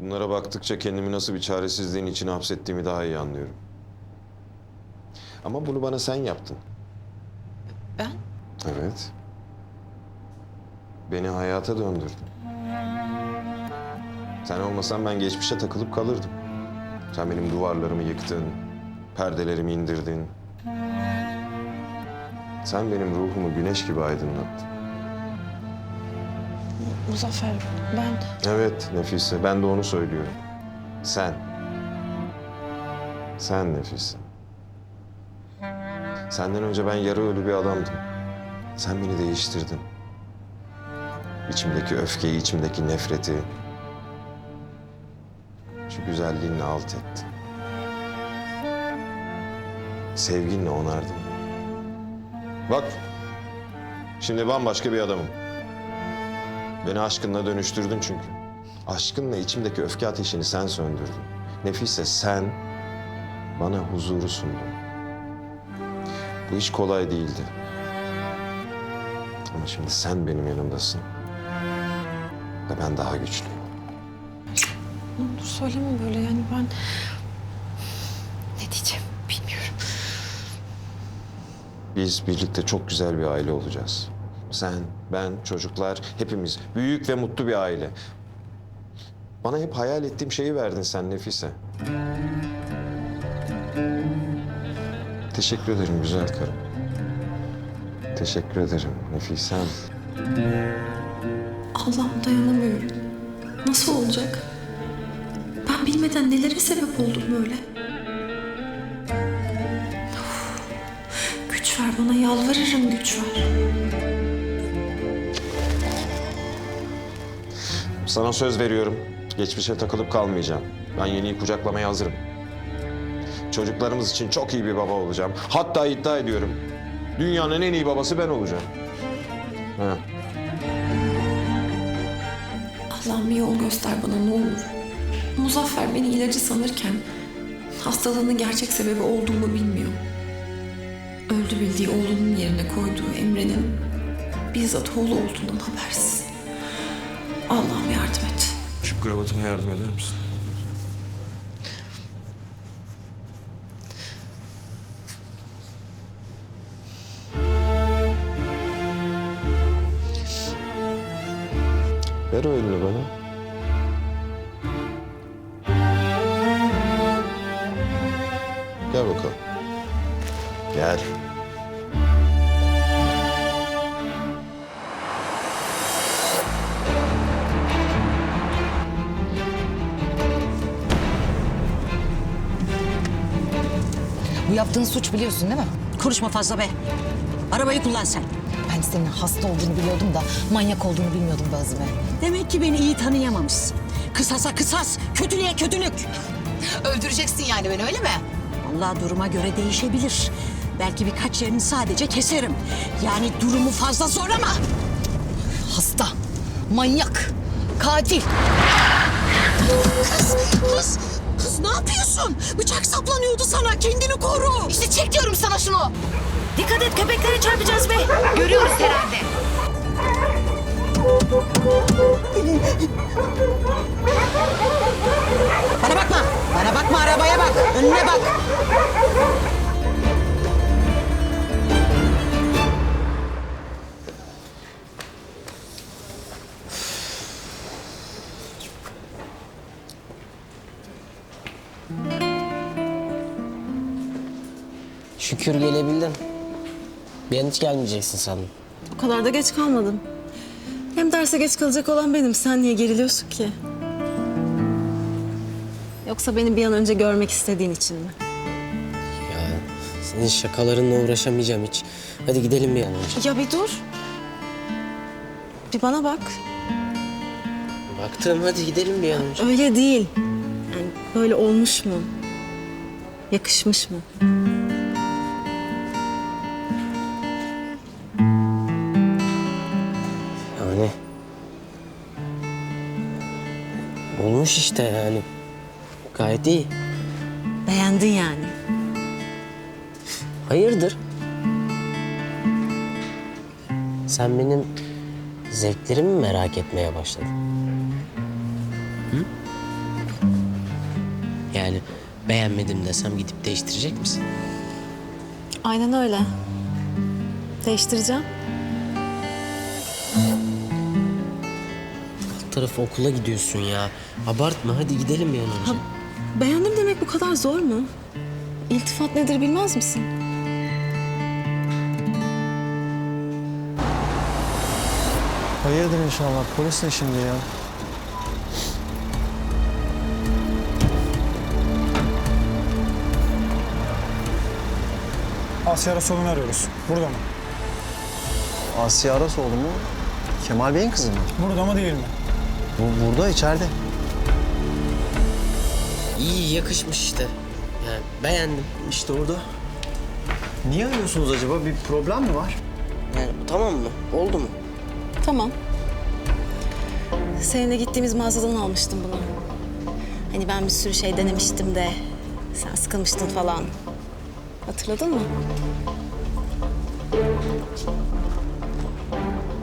Bunlara baktıkça kendimi nasıl bir çaresizliğin içine hapsettiğimi daha iyi anlıyorum. Ama bunu bana sen yaptın. Ben? Evet. Beni hayata döndürdün. Sen olmasan ben geçmişe takılıp kalırdım. Sen benim duvarlarımı yıktın, perdelerimi indirdin. Sen benim ruhumu güneş gibi aydınlattın. Muzaffer ben... Evet Nefise, ben de onu söylüyorum. Sen. Sen Nefise. Senden önce ben yarı ölü bir adamdım. Sen beni değiştirdin. İçimdeki öfkeyi, içimdeki nefreti... ...şu güzelliğinle alt ettin. Sevginle onardın. Bak, şimdi bambaşka bir adamım. Beni aşkınla dönüştürdün çünkü. Aşkınla içimdeki öfke ateşini sen söndürdün. Nefise sen bana huzuru sundun. Bu iş kolay değildi. Ama şimdi sen benim yanımdasın. Ve ben daha güçlüyüm. Ne olur söyleme böyle yani ben... Ne diyeceğim bilmiyorum. Biz birlikte çok güzel bir aile olacağız. Sen, ben, çocuklar, hepimiz büyük ve mutlu bir aile. Bana hep hayal ettiğim şeyi verdin sen Nefise. Teşekkür ederim güzel karım. Teşekkür ederim Nefisem. Allah'ım dayanamıyorum. Nasıl olacak? Ben bilmeden nelere sebep oldum böyle? Of. Güç ver bana yalvarırım güç ver. Sana söz veriyorum. Geçmişe takılıp kalmayacağım. Ben yeniyi kucaklamaya hazırım. Çocuklarımız için çok iyi bir baba olacağım. Hatta iddia ediyorum. Dünyanın en iyi babası ben olacağım. Ha. Allah'ım bir yol göster bana ne olur. Muzaffer beni ilacı sanırken hastalığının gerçek sebebi olduğumu bilmiyor. Öldü bildiği oğlunun yerine koyduğu Emre'nin bizzat oğlu olduğundan habersiz. Allah'ım yardım et. Şu kravatıma yardım eder misin? Ver o elini bana. Gel bakalım. Gel. Bu yaptığın suç biliyorsun değil mi? Konuşma fazla be. Arabayı kullan sen. Ben senin hasta olduğunu biliyordum da manyak olduğunu bilmiyordum be Azime. Demek ki beni iyi tanıyamamışsın. Kısasa kısas, kötülüğe kötülük. Öldüreceksin yani beni öyle mi? Allah duruma göre değişebilir. Belki birkaç yerini sadece keserim. Yani durumu fazla zorlama. Hasta, manyak, katil. Kız, kız ne yapıyorsun? Bıçak saplanıyordu sana. Kendini koru. İşte çek diyorum sana şunu. Dikkat et köpeklere çarpacağız be. Görüyoruz herhalde. Bana bakma. Bana bakma arabaya bak. Önüne bak. Şükür gelebildin. Ben hiç gelmeyeceksin sandım. O kadar da geç kalmadım. Hem derse geç kalacak olan benim. Sen niye geriliyorsun ki? Yoksa beni bir an önce görmek istediğin için mi? Ya senin şakalarınla uğraşamayacağım hiç. Hadi gidelim bir an önce. Ya bir dur. Bir bana bak. Baktım hadi gidelim bir an önce. Öyle değil. Yani böyle olmuş mu? Yakışmış mı? Yani... Olmuş işte yani. Gayet iyi. Beğendin yani. Hayırdır? Sen benim zevklerimi merak etmeye başladın. Beğenmedim desem gidip değiştirecek misin? Aynen öyle. Değiştireceğim. Alt tarafı okula gidiyorsun ya. Abartma hadi gidelim bir an önce. Beğendim demek bu kadar zor mu? İltifat nedir bilmez misin? Hayırdır inşallah. Polis ne şimdi ya? Asya Rasul'unu arıyoruz. Burada mı? Asya Arasoğlu mu? Kemal Bey'in kızı mı? Burada mı değil mi? Bu burada içeride. İyi yakışmış işte. Yani beğendim. İşte orada. Niye arıyorsunuz acaba? Bir problem mi var? Yani tamam mı? Oldu mu? Tamam. Seninle gittiğimiz mağazadan almıştım bunu. Hani ben bir sürü şey denemiştim de sen sıkılmıştın falan. Hatırladın mı?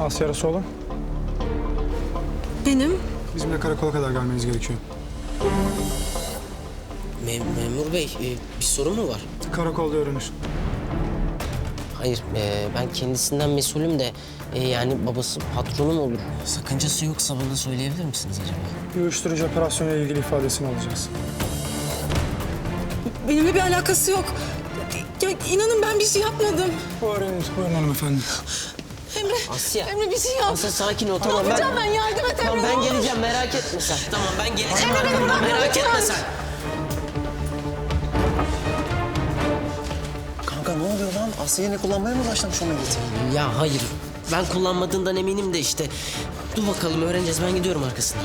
Asya Rasul'u. Benim. Bizimle karakola kadar gelmeniz gerekiyor. Mem- memur bey e, bir sorun mu var? Karakolda öğrenir. Hayır e, ben kendisinden mesulüm de e, yani babası patronum olur. Sakıncası yoksa bana söyleyebilir misiniz acaba? Bir uyuşturucu operasyonuyla ilgili ifadesini alacağız. Benimle bir alakası yok. Ya inanın ben bir şey yapmadım. Bu öğrenir. Buyurun hanımefendi. Emre, Asya. Emre bir şey yap. Asya sakin ol Ne tamam yapacağım ben... ben? Yardım et Emre. Tamam ne ben olur. geleceğim merak etme sen. Tamam ben geleceğim arkamdan merak etme sen. Kanka ne oluyor lan? Asya yine kullanmaya mı başlamış o milleti? Ya hayır ben kullanmadığından eminim de işte. Dur bakalım öğreneceğiz ben gidiyorum arkasından.